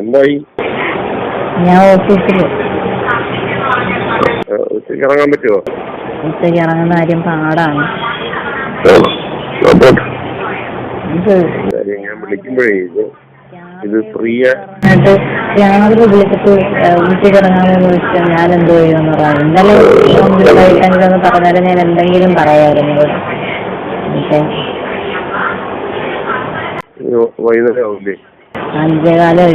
എന്തായി? ഞാൻ ഓഫീസിൽ ഉച്ചയ്ക്ക് ഇറങ്ങാൻ പറ്റുമോ ഉച്ചയ്ക്ക് ഇറങ്ങുന്ന കാര്യം പാടാണ്. ഞാൻ വിളിക്കുമ്പോഴേ ഇത് ഇത് ഫ്രീ രാവിലെ വിളിച്ചിട്ട് ഉച്ചയ്ക്ക് ഇറങ്ങാമെന്ന് വെച്ചാൽ ഞാൻ എന്തോ ചെയ്യുമെന്ന് പറയാം. ഇന്നലെ കഴിക്കാനില്ലെന്ന് പറഞ്ഞാലും ഞാൻ എന്തെങ്കിലും പറയാമായിരുന്നു വൈകുന്നേരം ആവില്ലേ അഞ്ചേകാലം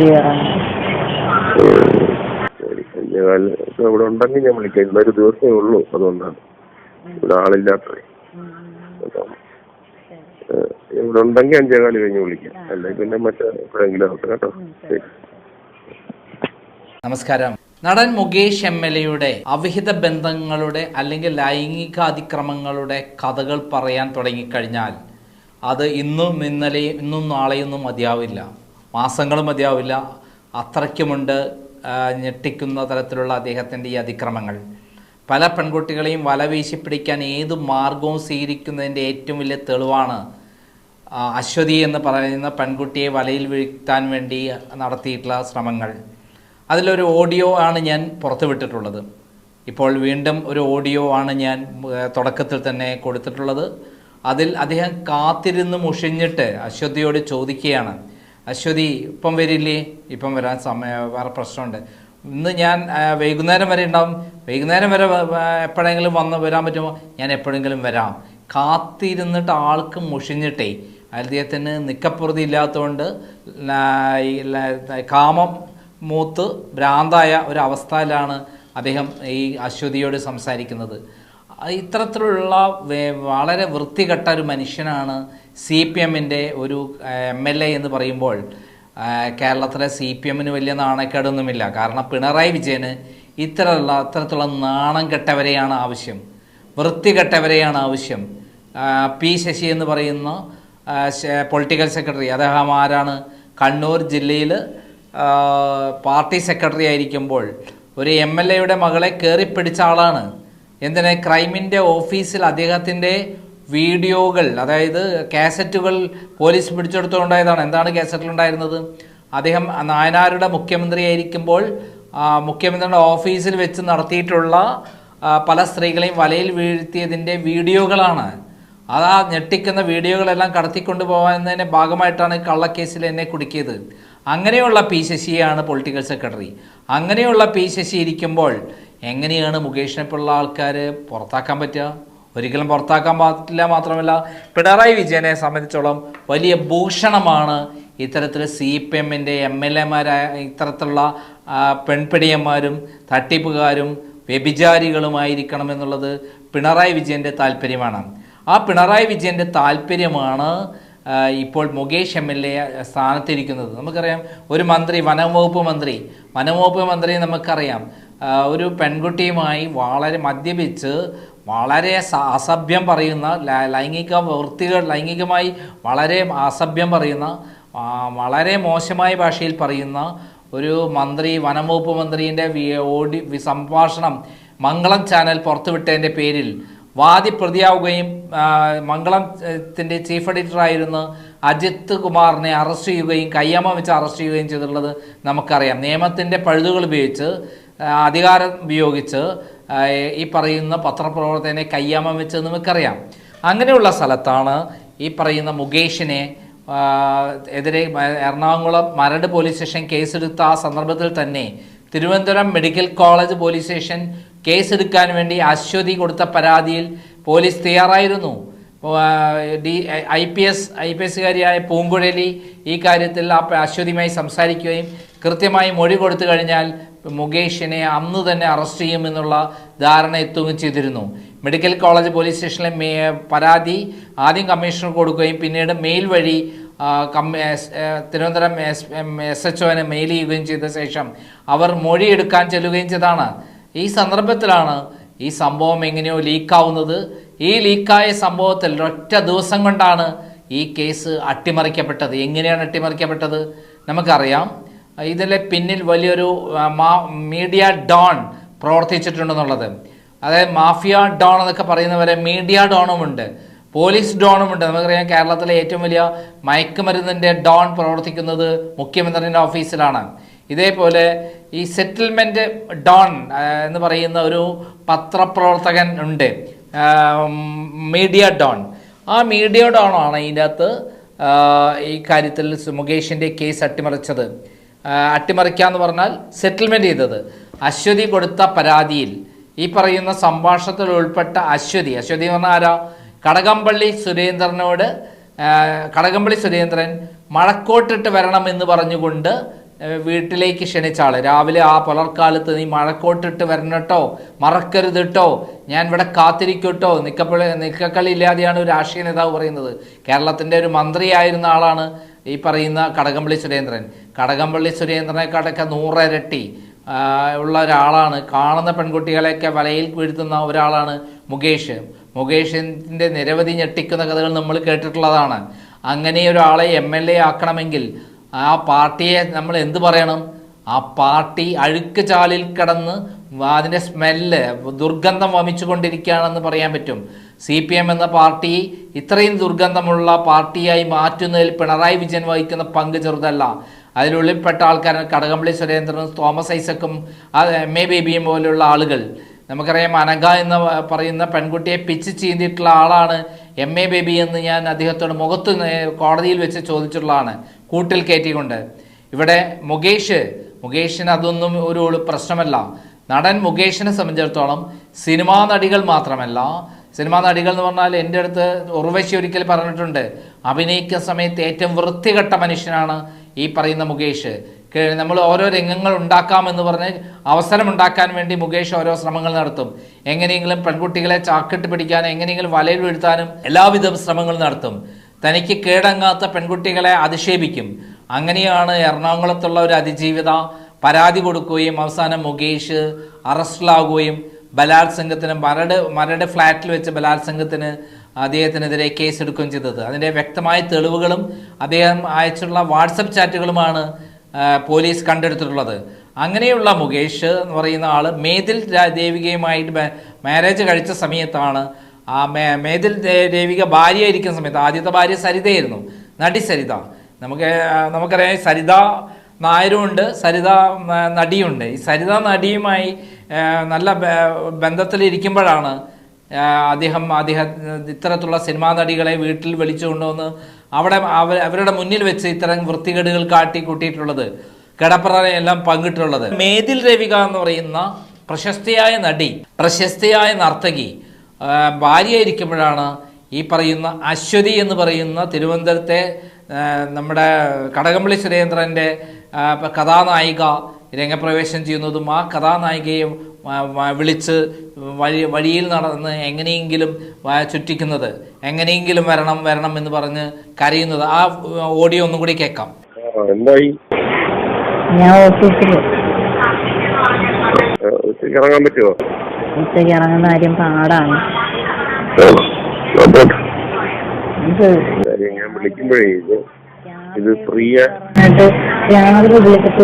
ശരി അഞ്ചേകാൽ. ഇവിടെ ഉണ്ടെങ്കിൽ ഞാൻ വിളിക്കാം. ഇന്നൊരു ദിവസമേ ഉള്ളൂ അതുകൊണ്ടാണ്. ഇവിടെ ആളില്ലാത്തത്. ഏ, ഇവിടെ ഉണ്ടെങ്കിൽ അഞ്ചേകാൽ കഴിഞ്ഞ് വിളിക്കാം. അല്ലെങ്കിൽ പിന്നെ മറ്റേ എപ്പോഴെങ്കിലും ആവട്ടെ കേട്ടോ. ശരി. നമസ്കാരം. നടൻ മുകേഷ് എം എൽ എയുടെ അവിഹിത ബന്ധങ്ങളുടെ അല്ലെങ്കിൽ ലൈംഗിക അതിക്രമങ്ങളുടെ കഥകൾ പറയാൻ തുടങ്ങിക്കഴിഞ്ഞാൽ അത് ഇന്നും ഇന്നലെയും ഇന്നും നാളെയൊന്നും മതിയാവില്ല. മാസങ്ങളും മതിയാവില്ല. അത്രയ്ക്കുമുണ്ട് ഞെട്ടിക്കുന്ന തരത്തിലുള്ള അദ്ദേഹത്തിന്റെ ഈ അതിക്രമങ്ങൾ. പല പെൺകുട്ടികളെയും വല വീശി പിടിക്കാൻ ഏത് മാർഗവും സ്വീകരിക്കുന്നതിന്റെ ഏറ്റവും വലിയ തെളിവാണ് അശ്വതി എന്ന് പറയുന്ന പെൺകുട്ടിയെ വലയിൽ വീഴ്ത്താൻ വേണ്ടി നടത്തിയിട്ടുള്ള ശ്രമങ്ങൾ. അതിലൊരു ഓഡിയോ ആണ് ഞാൻ പുറത്തുവിട്ടിട്ടുള്ളത് ഇപ്പോൾ വീണ്ടും ഒരു ഓഡിയോ ആണ് ഞാൻ തുടക്കത്തിൽ തന്നെ കൊടുത്തിട്ടുള്ളത്. അതിൽ അദ്ദേഹം കാത്തിരുന്ന് മുഷിഞ്ഞിട്ട് അശ്വതിയോട് ചോദിക്കുകയാണ് അശ്വതി ഇപ്പം വരില്ലേ? ഇപ്പം വരാൻ സമയം വേറെ പ്രശ്നമുണ്ട്. ഇന്ന് ഞാൻ വൈകുന്നേരം വരെ ഉണ്ടാവും. വൈകുന്നേരം വരെ എപ്പോഴെങ്കിലും വന്ന് വരാൻ പറ്റുമോ? ഞാൻ എപ്പോഴെങ്കിലും വരാം. കാത്തിരുന്നിട്ട് ആൾക്ക് മുഷിഞ്ഞിട്ടേ അദ്ദേഹത്തിന് നിക്കപ്പുറതി ഇല്ലാത്തതുകൊണ്ട് കാമം മൂത്ത് ഭ്രാന്തായ ഒരവസ്ഥയിലാണ് അദ്ദേഹം ഈ അശ്വതിയോട് സംസാരിക്കുന്നത്. ഇത്തരത്തിലുള്ള വളരെ വൃത്തികെട്ട ഒരു മനുഷ്യനാണ് സി പി എമ്മിന്റെ ഒരു എം എൽ എ എന്ന് പറയുമ്പോൾ കേരളത്തിലെ സി പി എമ്മിന് വലിയ നാണക്കേടൊന്നുമില്ല. കാരണം പിണറായി വിജയന് ഇത്തരമുള്ള അത്തരത്തിലുള്ള നാണം കെട്ടവരെയാണ് ആവശ്യം. വൃത്തികെട്ടവരെയാണ് ആവശ്യം. പി ശശി എന്ന് പറയുന്ന പൊളിറ്റിക്കൽ സെക്രട്ടറി അദ്ദേഹം ആരാണ്? കണ്ണൂർ ജില്ലയിൽ പാർട്ടി സെക്രട്ടറി ആയിരിക്കുമ്പോൾ ഒരു എം എൽ എയുടെ മകളെ കയറിപ്പിടിച്ച ആളാണ്. എന്തിന് ക്രൈമിന്റെ ഓഫീസിൽ അദ്ദേഹത്തിന്റെ വീഡിയോകൾ അതായത് കാസറ്റുകൾ പോലീസ് പിടിച്ചെടുത്തുകൊണ്ടായതാണ്. എന്താണ് കാസറ്റിലുണ്ടായിരുന്നത്? അദ്ദേഹം നായനാരുടെ മുഖ്യമന്ത്രിയായിരിക്കുമ്പോൾ മുഖ്യമന്ത്രിയുടെ ഓഫീസിൽ വെച്ച് നടത്തിയിട്ടുള്ള പല സ്ത്രീകളെയും വലയിൽ വീഴ്ത്തിയതിന്റെ വീഡിയോകളാണ്. അത് ആ ഞെട്ടിക്കുന്ന വീഡിയോകളെല്ലാം കടത്തിക്കൊണ്ടു പോകുന്നതിന്റെ ഭാഗമായിട്ടാണ് കള്ളക്കേസിൽ എന്നെ കുടുക്കിയത്. അങ്ങനെയുള്ള പി ശശിയാണ് പൊളിറ്റിക്കൽ സെക്രട്ടറി. അങ്ങനെയുള്ള പി ശശി ഇരിക്കുമ്പോൾ എങ്ങനെയാണ് മുകേഷിനെ പോലുള്ള ആൾക്കാർ പുറത്താക്കാൻ പറ്റുക? ഒരിക്കലും പുറത്താക്കാൻ പറ്റില്ല മാത്രമല്ല പിണറായി വിജയനെ സംബന്ധിച്ചോളം വലിയ ഭൂഷണമാണ് ഇത്തരത്തിൽ സി പി എമ്മിന്റെ എം എൽ എമാരായ ഇത്തരത്തിലുള്ള പെൺപിടിയന്മാരും തട്ടിപ്പുകാരും വ്യഭിചാരികളുമായിരിക്കണം എന്നുള്ളത് പിണറായി വിജയന്റെ താല്പര്യമാണ്. ആ പിണറായി വിജയന്റെ താല്പര്യമാണ് ഇപ്പോൾ മുകേഷ് എം എൽ എ സ്ഥാനത്തിരിക്കുന്നത്. നമുക്കറിയാം ഒരു മന്ത്രി വനംവകുപ്പ് മന്ത്രി. വനംവകുപ്പ് മന്ത്രി നമുക്കറിയാം. ഒരു പെൺകുട്ടിയുമായി വളരെ മദ്യപിച്ച് വളരെ അസഭ്യം പറയുന്ന ലൈംഗിക വൃത്തികൾ ലൈംഗികമായി വളരെ അസഭ്യം പറയുന്ന വളരെ മോശമായ ഭാഷയിൽ പറയുന്ന ഒരു മന്ത്രി വനംവകുപ്പ് മന്ത്രിന്റെ ഓടി വി- സംഭാഷണം മംഗളം ചാനൽ പുറത്തുവിട്ടതിന്റെ പേരിൽ വാദി പ്രതിയാവുകയും മംഗളത്തിന്റെ ചീഫ് എഡിറ്ററായിരുന്ന അജിത് കുമാറിനെ അറസ്റ്റ് ചെയ്യുകയും കയ്യാമ വെച്ച് അറസ്റ്റ് ചെയ്യുകയും ചെയ്തിട്ടുള്ളത് നമുക്കറിയാം. നിയമത്തിന്റെ പഴുതുകൾ ഉപയോഗിച്ച് അധികാരം ഉപയോഗിച്ച് ഈ പറയുന്ന പത്രപ്രവർത്തകനെ കയ്യാമം വെച്ചെന്ന് നമുക്കറിയാം. അങ്ങനെയുള്ള സ്ഥലത്താണ് ഈ പറയുന്ന മുകേഷിനെ എതിരെ എറണാകുളം മരട് പോലീസ് സ്റ്റേഷൻ കേസെടുത്ത ആ സന്ദർഭത്തിൽ തന്നെ Thiruvananthapuram medical college police station കേസെടുക്കാൻ വേണ്ടി അശ്വതി കൊടുത്ത പരാതിയിൽ പോലീസ് തയ്യാറായിരുന്നു. D I P S I P എസ്സുകാരിയായ Poonkuzhali ഈ കാര്യത്തിൽ ആ അശ്വതിയുമായി സംസാരിക്കുകയും കൃത്യമായി മൊഴി കൊടുത്തു കഴിഞ്ഞാൽ മുകേഷിനെ അന്ന് തന്നെ അറസ്റ്റ് ചെയ്യുമെന്നുള്ള ധാരണ എത്തുകയും ചെയ്തിരുന്നു. മെഡിക്കൽ കോളേജ് പോലീസ് സ്റ്റേഷനിലെ പരാതി ആദ്യം കമ്മീഷണർ കൊടുക്കുകയും പിന്നീട് മെയിൽ വഴി തിരുവനന്തപുരം എസ് എസ് എച്ച് ഒനെ മെയിൽ ചെയ്യുകയും ചെയ്ത ശേഷം അവർ മൊഴിയെടുക്കാൻ ചെല്ലുകയും ചെയ്താണ് ഈ സന്ദർഭത്തിലാണ് ഈ സംഭവം എങ്ങനെയോ ലീക്കാവുന്നത്. ഈ ലീക്കായ സംഭവത്തിൽ ഒറ്റ ദിവസം കൊണ്ടാണ് ഈ കേസ് അട്ടിമറിക്കപ്പെട്ടത്. എങ്ങനെയാണ് അട്ടിമറിക്കപ്പെട്ടത്? നമുക്കറിയാം. ഇതിലെ പിന്നിൽ വലിയൊരു മീഡിയ ഡോൺ പ്രവർത്തിച്ചിട്ടുണ്ടെന്നുള്ളത്. അതായത് മാഫിയ ഡോൺ എന്നൊക്കെ പറയുന്നവരെ മീഡിയ ഡോണുമുണ്ട്. പോലീസ് ഡോണും ഉണ്ട് നമുക്കറിയാം കേരളത്തിലെ ഏറ്റവും വലിയ മയക്കുമരുന്നിന്റെ ഡോൺ പ്രവർത്തിക്കുന്നത് മുഖ്യമന്ത്രിന്റെ ഓഫീസിലാണ്. ഇതേപോലെ ഈ സെറ്റിൽമെന്റ് ഡോൺ എന്ന് പറയുന്ന ഒരു പത്രപ്രവർത്തകൻ ഉണ്ട്. Media don. ആ മീഡിയ ഡോണാണ് ഇതിനകത്ത് അകത്ത് ഈ കാര്യത്തിൽ മുകേഷിന്റെ കേസ് അട്ടിമറിച്ചത്. ആ, അട്ടിമറിക്കാന്ന് പറഞ്ഞാൽ സെറ്റിൽമെന്റ് ചെയ്തത്. അശ്വതി കൊടുത്ത പരാതിയിൽ ഈ പറയുന്ന സംഭാഷണത്തിൽ ഉൾപ്പെട്ട അശ്വതി അശ്വതി എന്ന് പറഞ്ഞാൽ ആരാ? കടകംപള്ളി സുരേന്ദ്രനോട് കടകംപള്ളി സുരേന്ദ്രൻ മഴക്കോട്ടിട്ട് വരണം എന്ന് പറഞ്ഞുകൊണ്ട് വീട്ടിലേക്ക് ക്ഷണിച്ച ആൾ രാവിലെ ആ പുലർക്കാലത്ത് നീ മഴക്കോട്ടിട്ട് വരണട്ടോ മറക്കരുത് കേട്ടോ ഞാൻ ഇവിടെ കാത്തിരിക്കട്ടോ. നിക്കപ്പള്ളി നിക്കക്കളി ഇല്ലാതെയാണ് ഒരു രാഷ്ട്രീയ നേതാവ് പറയുന്നത്. കേരളത്തിന്റെ ഒരു മന്ത്രിയായിരുന്ന ആളാണ് ഈ പറയുന്ന കടകംപള്ളി സുരേന്ദ്രൻ. കടകംപള്ളി സുരേന്ദ്രനെക്കാട്ടൊക്കെ നൂറിരട്ടി ഉള്ള ഒരാളാണ്. കാണുന്ന പെൺകുട്ടികളെയൊക്കെ വലയിൽ വീഴ്ത്തുന്ന ഒരാളാണ് മുകേഷ്. മുകേഷിന്റെ നിരവധി ഞെട്ടിക്കുന്ന കഥകൾ നമ്മൾ കേട്ടിട്ടുള്ളതാണ്. അങ്ങനെ ഒരാളെ എം എൽ എ ആക്കണമെങ്കിൽ ആ പാർട്ടിയെ നമ്മൾ എന്ത് പറയണം? ആ പാർട്ടി അഴുക്ക് ചാലിൽ കിടന്ന് അതിന്റെ സ്മെല്ല് ദുർഗന്ധം വമിച്ചുകൊണ്ടിരിക്കുകയാണെന്ന് പറയാൻ പറ്റും. സി പി എം എന്ന പാർട്ടി ഇത്രയും ദുർഗന്ധമുള്ള പാർട്ടിയായി മാറ്റുന്നതിൽ പിണറായി വിജയൻ വഹിക്കുന്ന പങ്ക് ചെറുതല്ല. അതിലുള്ളിൽപ്പെട്ട ആൾക്കാരാണ് കടകംപള്ളി സുരേന്ദ്രനും തോമസ് ഐസക്കും എം എ ബേബിയും പോലെയുള്ള ആളുകൾ. നമുക്കറിയാം അനഘ എന്ന് പറയുന്ന പെൺകുട്ടിയെ പിച്ച് ചീന്തിയിട്ടുള്ള ആളാണ് എം എ ബേബി എന്ന് ഞാൻ അദ്ദേഹത്തോട് മുഖത്ത് കോടതിയിൽ വെച്ച് ചോദിച്ചിട്ടുള്ളതാണ് കൂട്ടിൽ കയറ്റിക്കൊണ്ട്. ഇവിടെ മുകേഷ് മുകേഷിന് അതൊന്നും ഒരു പ്രശ്നമല്ല. നടൻ മുകേഷിനെ സംബന്ധിച്ചിടത്തോളം സിനിമാ നടികൾ മാത്രമല്ല. സിനിമാ നടികൾ എന്ന് പറഞ്ഞാൽ എന്റെ അടുത്ത് ഉർവശി ഒരിക്കൽ പറഞ്ഞിട്ടുണ്ട് അഭിനയിക്കുന്ന സമയത്ത് ഏറ്റവും വൃത്തികെട്ട മനുഷ്യനാണ് ഈ പറയുന്ന മുകേഷ്. നമ്മൾ ഓരോ രംഗങ്ങൾ ഉണ്ടാക്കാമെന്ന് പറഞ്ഞ് അവസരം ഉണ്ടാക്കാൻ വേണ്ടി മുകേഷ് ഓരോ ശ്രമങ്ങൾ നടത്തും. എങ്ങനെയെങ്കിലും പെൺകുട്ടികളെ ചാക്കിട്ട് പിടിക്കാനും എങ്ങനെയെങ്കിലും വലയിൽ വീഴ്ത്താനും എല്ലാവിധ ശ്രമങ്ങൾ നടത്തും. തനിക്ക് കേടങ്ങാത്ത പെൺകുട്ടികളെ അധിക്ഷേപിക്കും. അങ്ങനെയാണ് എറണാകുളത്തുള്ള ഒരു അതിജീവിത പരാതി കൊടുക്കുകയും അവസാനം മുകേഷ് അറസ്റ്റിലാകുകയും ബലാത്സംഗത്തിന് മരട് മരട് ഫ്ലാറ്റിൽ വെച്ച് ബലാത്സംഗത്തിന് അദ്ദേഹത്തിനെതിരെ കേസെടുക്കുകയും ചെയ്തത്. അതിന്റെ വ്യക്തമായ തെളിവുകളും അദ്ദേഹം അയച്ചിട്ടുള്ള വാട്സപ്പ് ചാറ്റുകളുമാണ് പോലീസ് കണ്ടെടുത്തിട്ടുള്ളത്. അങ്ങനെയുള്ള മുകേഷ് എന്ന് പറയുന്ന ആൾ മേതിൽ ദേവികയുമായിട്ട് മാരേജ് കഴിച്ച സമയത്താണ് ആ മേ മേതിൽ ദേവിക ഇരിക്കുന്ന സമയത്ത് ആദ്യത്തെ ഭാര്യ സരിതയായിരുന്നു നടി സരിത. നമുക്ക് നമുക്കറിയാം സരിത നായരുമുണ്ട് സരിത നടിയുണ്ട്. ഈ സരിത നടിയുമായി നല്ല ബന്ധത്തിലിരിക്കുമ്പോഴാണ് അദ്ദേഹം അദ്ദേഹം ഇത്തരത്തിലുള്ള സിനിമാ നടികളെ വീട്ടിൽ വിളിച്ചു കൊണ്ടുവന്ന് അവിടെ അവർ അവരുടെ മുന്നിൽ വെച്ച് ഇത്തരം വൃത്തികേടുകൾ കാട്ടി കൂട്ടിയിട്ടുള്ളത് കിടപ്പറയെല്ലാം പങ്കിട്ടുള്ളത്. മേതിൽ രവിക എന്ന് പറയുന്ന പ്രശസ്തിയായ നടി പ്രശസ്തിയായ നർത്തകി ഭാര്യ ഭാര്യയായിരിക്കുമ്പോഴാണ് ഈ പറയുന്ന അശ്വതി എന്ന് പറയുന്ന തിരുവനന്തപുരത്തെ നമ്മുടെ കടകംപള്ളി സുരേന്ദ്രന്റെ കഥാനായിക രംഗപ്രവേശം ചെയ്യുന്നതും ആ കഥാനായികയെ വിളിച്ച് വഴി വഴിയിൽ നടന്ന് എങ്ങനെയെങ്കിലും ചുറ്റിക്കുന്നത് എങ്ങനെയെങ്കിലും വരണം വരണം എന്ന് പറഞ്ഞ് കരയുന്നത്. ആ ഓഡിയോ ഒന്നും കൂടി കേൾക്കാം. എന്തായി? ഞാൻ ഓഫീസിൽ ഉച്ചയ്ക്ക് ഇറങ്ങാൻ പറ്റുമോ ഉച്ചയ്ക്ക് ഇറങ്ങുന്ന കാര്യം പാടാണ്. ഞാൻ വിളിക്കുമ്പോഴേ ഇത് ഇത് ഫ്രീയ എന്നിട്ട് രാവിലെ വിളിച്ചിട്ട്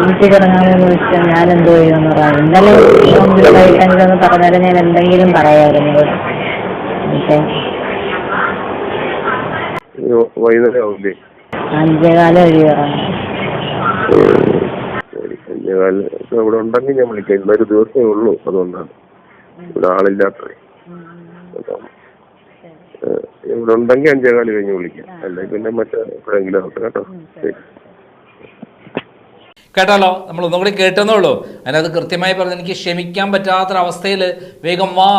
വീട്ടിൽ ഇറങ്ങാമെന്ന് ചോദിച്ചാൽ ഞാൻ എന്തോ ചെയ്യുമെന്ന് പറയാം ഇന്നലെ കഴിക്കാനില്ലെന്ന് പറഞ്ഞാലും ഞാൻ എന്തെങ്കിലും പറയാമായിരുന്നു അഞ്ചേകാലം കഴിയാറാണ് അഞ്ചേകാൽ. ഇവിടെ ഉണ്ടെങ്കിൽ ഞാൻ വിളിക്കാം. ഇന്നൊരു ദിവസമേ ഉള്ളൂ അതുകൊണ്ടാണ്. ഇവിടെ. ഏ, ഇവിടെ ഉണ്ടെങ്കിൽ അഞ്ചേകാൽ കഴിഞ്ഞ് വിളിക്കാം. അല്ലെങ്കിൽ പിന്നെ മറ്റേ എപ്പോഴെങ്കിലും ആവട്ടെ. കേട്ടോ. ശരി. കേട്ടാലോ? നമ്മൾ ഒന്നും കൂടി കേട്ടെന്നുള്ളൂ അതിനകത്ത് കൃത്യമായി പറഞ്ഞു എനിക്ക് ക്ഷമിക്കാൻ പറ്റാത്തൊരവസ്ഥയിൽ വേഗം വാ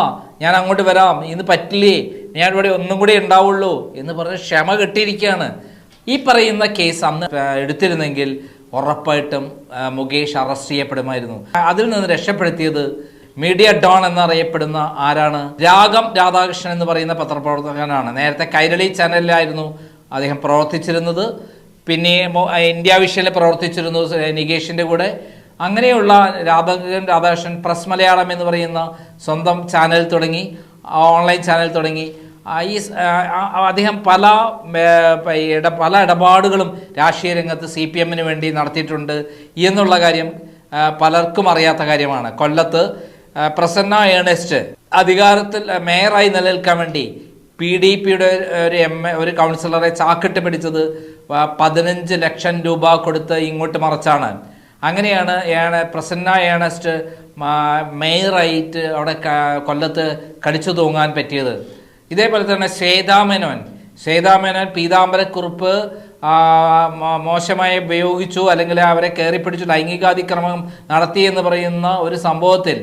ഞാൻ അങ്ങോട്ട് വരാം ഇന്ന് പറ്റില്ലേ ഞാൻ ഇവിടെ ഒന്നും കൂടി ഉണ്ടാവുള്ളൂ എന്ന് പറഞ്ഞ് ക്ഷമ കെട്ടിയിരിക്കുകയാണ്. ഈ പറയുന്ന കേസ് അന്ന് എടുത്തിരുന്നെങ്കിൽ ഉറപ്പായിട്ടും മുകേഷ് അറസ്റ്റ് ചെയ്യപ്പെടുമായിരുന്നു. അതിൽ നിന്ന് രക്ഷപ്പെടുത്തിയത് മീഡിയ ഡോൺ എന്നറിയപ്പെടുന്ന ആരാണ്? രാഗം രാധാകൃഷ്ണൻ എന്ന് പറയുന്ന പത്രപ്രവർത്തകനാണ്. നേരത്തെ കൈരളി ചാനലിലായിരുന്നു അദ്ദേഹം പ്രവർത്തിച്ചിരുന്നത്. പിന്നെ ഇന്ത്യ വിഷയിൽ പ്രവർത്തിച്ചിരുന്നു നികേഷിന്റെ കൂടെ. അങ്ങനെയുള്ള രാധാകൃഷ്ണൻ രാധാകൃഷ്ണൻ പ്രസ് മലയാളം എന്ന് പറയുന്ന സ്വന്തം ചാനൽ തുടങ്ങി ഓൺലൈൻ ചാനൽ തുടങ്ങി. ഈ അദ്ദേഹം പല പല ഇടപാടുകളും രാഷ്ട്രീയ രംഗത്ത് സി പി എമ്മിന് വേണ്ടി നടത്തിയിട്ടുണ്ട് എന്നുള്ള കാര്യം പലർക്കും അറിയാത്ത കാര്യമാണ്. കൊല്ലത്ത് പ്രസന്ന ഏണസ്റ്റ് അധികാരത്തിൽ മേയറായി നിലനിൽക്കാൻ വേണ്ടി പി ഡി പിയുടെ ഒരു എം ഒരു കൗൺസിലറെ ചാക്കിട്ട് പിടിച്ചത് പതിനഞ്ച് ലക്ഷം രൂപ കൊടുത്ത് ഇങ്ങോട്ട് മറച്ചാണ്. അങ്ങനെയാണ് ഏണ പ്രസന്ന ഏണസ്റ്റ് മേയറായിട്ട് അവിടെ കൊല്ലത്ത് കടിച്ചു തൂങ്ങാൻ പറ്റിയത്. ഇതേപോലെ തന്നെ ശ്വേതാമേനോൻ ശ്വേതാമേനോൻ പീതാംബരക്കുറിപ്പ് മോശമായി ഉപയോഗിച്ചു അല്ലെങ്കിൽ അവരെ കയറിപ്പിടിച്ചു ലൈംഗികാതിക്രമം നടത്തി എന്ന് പറയുന്ന ഒരു സംഭവത്തിൽ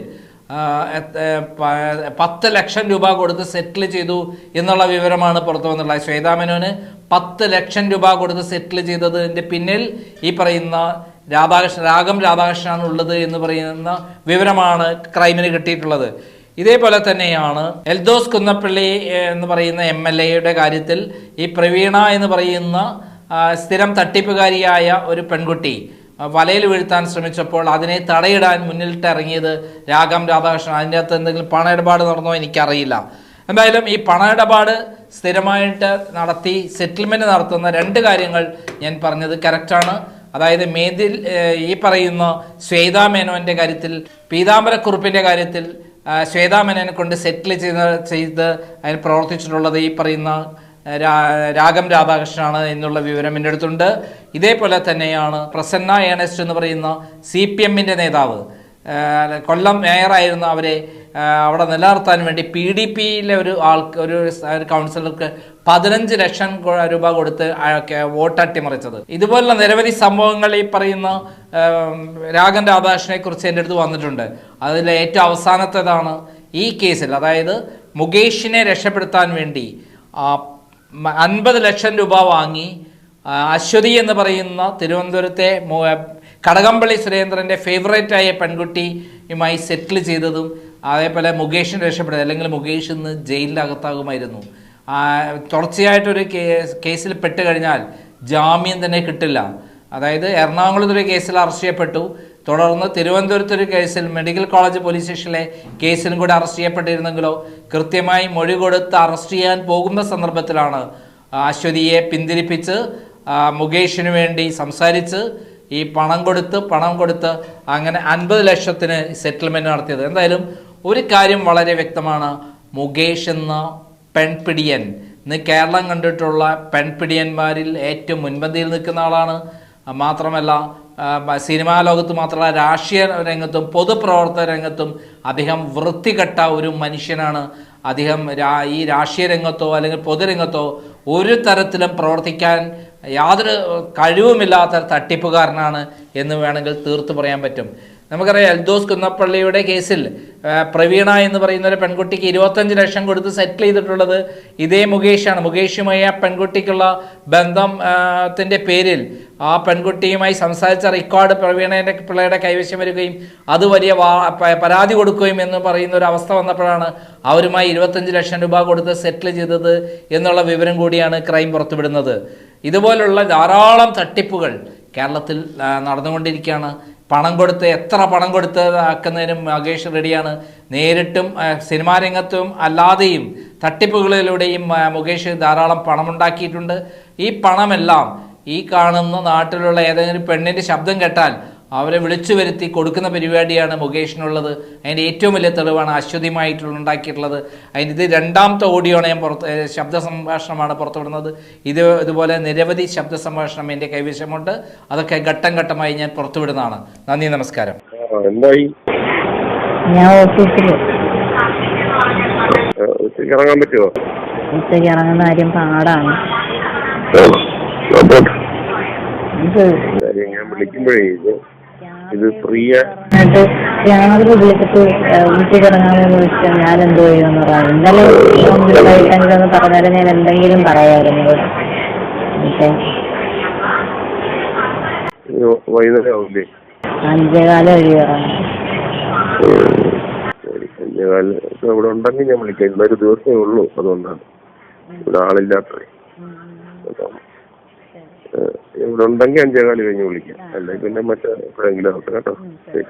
പത്ത് ലക്ഷം രൂപ കൊടുത്ത് സെറ്റിൽ ചെയ്തു എന്നുള്ള വിവരമാണ് പുറത്തു വന്നിട്ടുള്ളത്. ശ്വേതാമേനോന് പത്ത് ലക്ഷം രൂപ കൊടുത്ത് സെറ്റിൽ ചെയ്തതിന്റെ പിന്നിൽ ഈ പറയുന്ന രാധാകൃഷ്ണൻ രാഗം രാധാകൃഷ്ണനാണ് ഉള്ളത് എന്ന് പറയുന്ന വിവരമാണ് ക്രൈമിന് കിട്ടിയിട്ടുള്ളത്. ഇതേപോലെ തന്നെയാണ് എൽദോസ് കുന്നപ്പള്ളി എന്ന് പറയുന്ന എം എൽ എയുടെ കാര്യത്തിൽ ഈ പ്രവീണ എന്ന് പറയുന്ന സ്ഥിരം തട്ടിപ്പുകാരിയായ ഒരു പെൺകുട്ടി വലയിൽ വീഴ്ത്താൻ ശ്രമിച്ചപ്പോൾ അതിനെ തടയിടാൻ മുന്നിലിട്ട് ഇറങ്ങിയത് രാഗം രാധാകൃഷ്ണൻ. അതിന്റെ അകത്ത് എന്തെങ്കിലും പണ ഇടപാട് നടന്നോ എനിക്കറിയില്ല. എന്തായാലും ഈ പണ ഇടപാട് സ്ഥിരമായിട്ട് നടത്തി സെറ്റിൽമെന്റ് നടത്തുന്ന രണ്ട് കാര്യങ്ങൾ ഞാൻ പറഞ്ഞത് കറക്റ്റാണ് അതായത് മേതിൽ ഈ പറയുന്ന ശ്വേതാ മേനോന്റെ കാര്യത്തിൽ പീതാംബരക്കുറുപ്പിന്റെ കാര്യത്തിൽ ശ്വേതാ മേനോനെ കൊണ്ട് സെറ്റിൽ ചെയ്ത് ചെയ്ത് അതിന് പ്രവർത്തിച്ചിട്ടുള്ളത് ഈ പറയുന്ന രാഗം രാധാകൃഷ്ണനാണ് എന്നുള്ള വിവരം എന്റെ അടുത്തുണ്ട്. ഇതേപോലെ തന്നെയാണ് പ്രസന്ന ഏണസ്റ്റ് എന്ന് പറയുന്ന സി പി എമ്മിന്റെ നേതാവ്. കൊല്ലം മേയറായിരുന്ന അവരെ അവിടെ നിലനിർത്താൻ വേണ്ടി പി ഡി പിയിലെ ഒരു ആൾക്ക് ഒരു കൗൺസിലർക്ക് പതിനഞ്ച് ലക്ഷം രൂപ കൊടുത്ത് വോട്ട് അട്ടിമറിച്ചത്. ഇതുപോലുള്ള നിരവധി സംഭവങ്ങൾ ഈ പറയുന്ന രാഗൻ രാധാകൃഷ്ണനെ കുറിച്ച് എന്റെ അടുത്ത് വന്നിട്ടുണ്ട്. അതിൽ ഏറ്റവും അവസാനത്തേതാണ് ഈ കേസിൽ. അതായത് മുകേഷിനെ രക്ഷപ്പെടുത്താൻ വേണ്ടി അൻപത് ലക്ഷം രൂപ വാങ്ങി അശ്വതി എന്ന് പറയുന്ന തിരുവനന്തപുരത്തെ കടകംപള്ളി സുരേന്ദ്രന്റെ ഫേവറേറ്റ് ആയ പെൺകുട്ടിയുമായി സെറ്റിൽ ചെയ്തതും അതേപോലെ മുകേഷിന് രക്ഷപ്പെടുന്നത് അല്ലെങ്കിൽ മുകേഷ് ഇന്ന് ജയിലിനകത്താകുമായിരുന്നു തുടർച്ചയായിട്ടൊരു കേസ് കേസിൽ പെട്ട് കഴിഞ്ഞാൽ ജാമ്യം തന്നെ കിട്ടില്ല. അതായത് എറണാകുളത്തൊരു കേസിൽ അറസ്റ്റ് ചെയ്യപ്പെട്ടു. തുടർന്ന് തിരുവനന്തപുരത്തൊരു കേസിൽ മെഡിക്കൽ കോളേജ് പോലീസ് സ്റ്റേഷനിലെ കേസിലും കൂടി അറസ്റ്റ് ചെയ്യപ്പെട്ടിരുന്നെങ്കിലോ കൃത്യമായി മൊഴി കൊടുത്ത് അറസ്റ്റ് ചെയ്യാൻ പോകുന്ന സന്ദർഭത്തിലാണ് അശ്വതിയെ പിന്തിരിപ്പിച്ച് മുകേഷിന് വേണ്ടി സംസാരിച്ച് ഈ പണം കൊടുത്ത് പണം കൊടുത്ത് അങ്ങനെ അൻപത് ലക്ഷത്തിന് സെറ്റിൽമെന്റ് നടത്തിയത്. എന്തായാലും ഒരു കാര്യം വളരെ വ്യക്തമാണ്. മുകേഷ് എന്ന പെൺപിടിയൻ ഇന്ന് കേരളം കണ്ടിട്ടുള്ള പെൺപിടിയന്മാരിൽ ഏറ്റവും മുൻപന്തിയിൽ നിൽക്കുന്ന ആളാണ്. മാത്രമല്ല സിനിമാ ലോകത്ത് മാത്രമല്ല രാഷ്ട്രീയ രംഗത്തും പൊതുപ്രവർത്തന രംഗത്തും അദ്ദേഹം വൃത്തികെട്ട ഒരു മനുഷ്യനാണ്. അദ്ദേഹം ഈ രാഷ്ട്രീയ രംഗത്തോ അല്ലെങ്കിൽ പൊതുരംഗത്തോ ഒരു തരത്തിലും പ്രവർത്തിക്കാൻ യാതൊരു കഴിവുമില്ലാത്ത തട്ടിപ്പുകാരനാണ് എന്ന് വേണമെങ്കിൽ തീർത്തു പറയാൻ പറ്റും. നമുക്കറിയാം എൽദോസ് കുന്നപ്പള്ളിയുടെ കേസിൽ പ്രവീണ എന്ന് പറയുന്ന ഒരു പെൺകുട്ടിക്ക് ഇരുപത്തഞ്ച് ലക്ഷം കൊടുത്ത് സെറ്റിൽ ചെയ്തിട്ടുള്ളത് ഇതേ മുകേഷാണ്. മുകേഷുമായി ആ പെൺകുട്ടിക്കുള്ള ബന്ധത്തിന്റെ പേരിൽ ആ പെൺകുട്ടിയുമായി സംസാരിച്ച റെക്കോർഡ് പ്രവീണയുടെ പിള്ളയുടെ കൈവശം വരികയും അത് വലിയ പരാതി കൊടുക്കുകയും എന്ന് പറയുന്ന ഒരു അവസ്ഥ വന്നപ്പോഴാണ് അവരുമായി ഇരുപത്തഞ്ച് ലക്ഷം രൂപ കൊടുത്ത് സെറ്റിൽ ചെയ്തത് എന്നുള്ള വിവരം കൂടിയാണ് ക്രൈം പുറത്തുവിടുന്നത്. ഇതുപോലുള്ള ധാരാളം തട്ടിപ്പുകൾ കേരളത്തിൽ നടന്നുകൊണ്ടിരിക്കുകയാണ്. പണം കൊടുത്ത് എത്ര പണം കൊടുത്ത് ആക്കുന്നതിനും മഹേഷ് റെഡിയാണ്. നേരിട്ടും സിനിമാ രംഗത്തും അല്ലാതെയും തട്ടിപ്പുകളിലൂടെയും മുകേഷ് ധാരാളം പണമുണ്ടാക്കിയിട്ടുണ്ട്. ഈ പണമെല്ലാം ഈ കാണുന്ന നാട്ടിലുള്ള ഏതെങ്കിലും പെണ്ണിന്റെ ശബ്ദം കേട്ടാൽ അവരെ വിളിച്ചു വരുത്തി കൊടുക്കുന്ന പരിപാടിയാണ് മുകേഷിനുള്ളത്. അതിന്റെ ഏറ്റവും വലിയ തെളിവാണ് അശ്വതിയുമായിട്ടുള്ള ഉണ്ടാക്കിയിട്ടുള്ളത് അതിന്റെ ഇത് രണ്ടാമത്തെ ഓഡിയോയാണ് ഞാൻ പുറത്ത് ശബ്ദ സംഭാഷണമാണ് പുറത്തുവിടുന്നത്. ഇത് ഇതുപോലെ നിരവധി ശബ്ദ സംഭാഷണം എന്റെ കൈവശമുണ്ട്. അതൊക്കെ ഘട്ടം ഘട്ടമായി ഞാൻ പുറത്തുവിടുന്നതാണ്. നന്ദി നമസ്കാരം. എന്തായി? ഞാൻ ഓഫീസിൽ ആ, ഉച്ചയ്ക്ക് ഇറങ്ങാൻ പറ്റുമോ ഉച്ചയ്ക്ക് ഇറങ്ങുന്ന കാര്യം പാടാണ്. ഞാൻ വിളിക്കുമ്പോഴേ ഇത് ഫ്രീ രാവിലെ വിളിച്ചിട്ട് ഏഹ് ഉച്ചയ്ക്ക് ഇറങ്ങാമെന്ന് ഞാൻ എന്തോ ചെയ്യുമെന്ന് പറയാം ഇന്നലെ ഒന്ന് പറഞ്ഞാലും ഞാൻ എന്തെങ്കിലും പറയാമായിരുന്നു ഇവിടെ. അഞ്ചേകാലം കഴിയാറാണ് അഞ്ചേകാൽ. ഉണ്ടെങ്കിൽ ഞാൻ വിളിക്കാം. ഇന്നൊരു ദിവസമേ ഉള്ളൂ അതുകൊണ്ടാണ്. ഇവിടെ ആളില്ലാത്തത്. ഇവിടെ ഉണ്ടെങ്കിൽ അഞ്ചേകാൽ കഴിഞ്ഞ് വിളിക്കാം. അല്ലെങ്കിൽ പിന്നെ മറ്റേ എപ്പോഴെങ്കിലും ആവട്ടെ കേട്ടോ. ശരി.